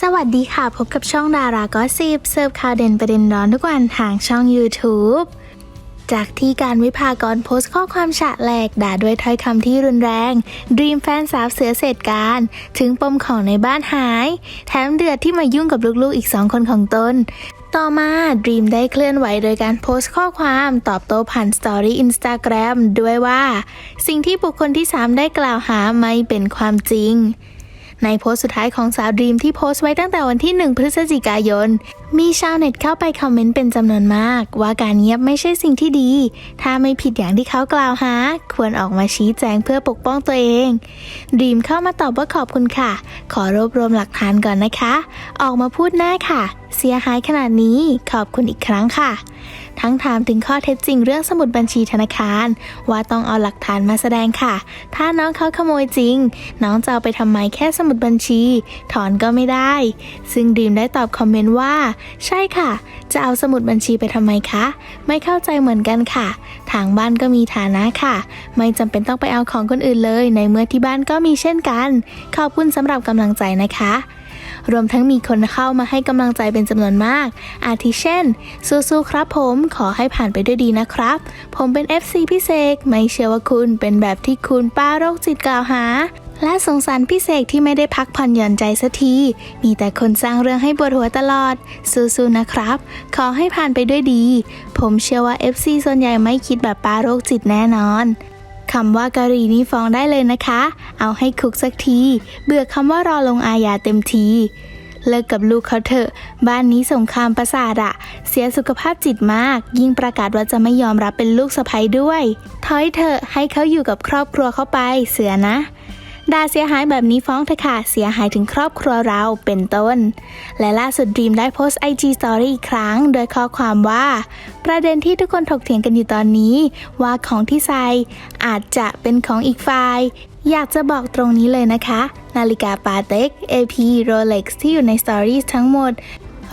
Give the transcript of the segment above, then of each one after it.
สวัสดีค่ะ พบกับช่องดาราก็สิบเสิร์ฟข่าวเด่นประเด็นร้อนทุกวันทางช่อง YouTube จากที่การวิพากรโพสต์ข้อความฉะแหลกด่าด้วยถ้อยคำที่รุนแรงดีมแฟนสาวเสือเศษการ ถึงปมของในบ้านหาย แถมเดือดที่มายุ่งกับลูกๆอีกสองคนของตน ต่อมาดีมได้เคลื่อนไหวโดยการโพสต์ข้อความตอบโต้ผ่านสตอรี่อินสตาแกรมด้วยว่า สิ่งที่บุคคลที่ 3 ได้กล่าวหาไม่เป็นความจริง ในโพสต์สุดท้ายของสาวดีมที่โพสต์ไว้ตั้งแต่วันที่ 1 พฤศจิกายน มีชาวเน็ตเข้าไปคอมเมนต์เป็นจำนวนมาก ว่าการเงียบไม่ใช่สิ่งที่ดี ถ้าไม่ผิดอย่างที่เขากล่าวหา ควรออกมาชี้แจงเพื่อปกป้องตัวเองดีมเข้ามาตอบว่าขอบคุณค่ะ ขอรวบรวมหลักฐานก่อนนะคะ ออกมาพูดหน้าค่ะเสียหายขนาดนี้ขอบคุณอีกครั้งค่ะ ทั้งถามถึงข้อเท็จจริงเรื่องสมุดบัญชีธนาคาร ว่าต้องเอาหลักฐานมาแสดงค่ะ ถ้าน้องเขาขโมยจริง น้องจะเอาไปทำไมแค่สมุดบัญชี ถอนก็ไม่ได้ ซึ่งดีมได้ตอบคอมเมนต์ว่า ใช่ค่ะ จะเอาสมุดบัญชีไปทำไมคะ ไม่เข้าใจเหมือนกันค่ะ ทางบ้านก็มีฐานะค่ะ ไม่จำเป็นต้องไปเอาของคนอื่นเลย ในเมื่อที่บ้านก็มีเช่นกัน ขอบคุณสำหรับกำลังใจนะคะ รวมทั้งมีคนเข้ามาให้กำลังใจเป็นจำนวนมาก อาทิเช่น สู้ๆครับผมขอให้ผ่านไปด้วยดีนะครับ ผมเป็น FC พี่เสกไม่เชื่อว่าคุณเป็นแบบที่คุณป้าโรคจิตกล่าวหาและสงสารพี่เสกที่ไม่ได้พักผ่อนหย่อนใจสักที มีแต่คนสร้างเรื่องให้ปวดหัวตลอด สู้ๆนะครับ ขอให้ผ่านไปด้วยดี ผมเชื่อว่า FC ส่วนใหญ่ไม่คิดแบบป้าโรคจิตแน่นอน คำว่ากะหรี่นี้ฟ้องได้เลยนะคะ เอาให้คุกสักที เบื่อคำว่ารอลงอาญาเต็มที เลิกกับลูกเขาเถอะ บ้านนี้สงครามประสาทอะเสียสุขภาพจิตมาก ยิ่งประกาศว่าจะไม่ยอมรับเป็นลูกสะใภ้ด้วย ถอยเถอะให้เขาอยู่กับครอบครัวเขาไปเสือนะ ด่าเสียหายแบบนี้ฟ้องเถอะค่ะ เสียหายถึงครอบครัวเราเป็นต้น และล่าสุดดีมได้โพสต์ IG Story อีกครั้ง โดยข้อความว่า ประเด็นที่ทุกคนถกเถียงกันอยู่ตอนนี้ ว่าของที่ใส่อาจจะเป็นของอีกฝ่ายอยากจะบอกตรงนี้เลยนะคะ นาฬิกาปาเต็ก AP Rolex ที่อยู่ใน Stories ทั้งหมด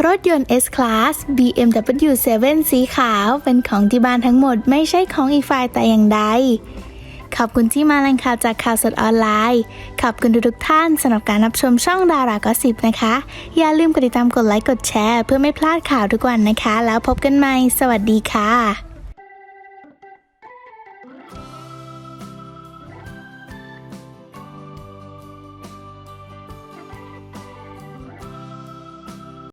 รถยนต์ S-Class BMW 7 สีขาว เป็นของที่บ้านทั้งหมดไม่ใช่ของอีกฝ่ายแต่อย่างใด ขอบคุณที่มาแรงข่าวจากข่าวสดออนไลน์ ขอบคุณทุกท่านสำหรับการรับชมช่องดารากอสิบนะคะ อย่าลืมกดติดตามกดไลค์กดแชร์ เพื่อไม่พลาดข่าวทุกวันนะคะ แล้วพบกันใหม่ สวัสดีค่ะ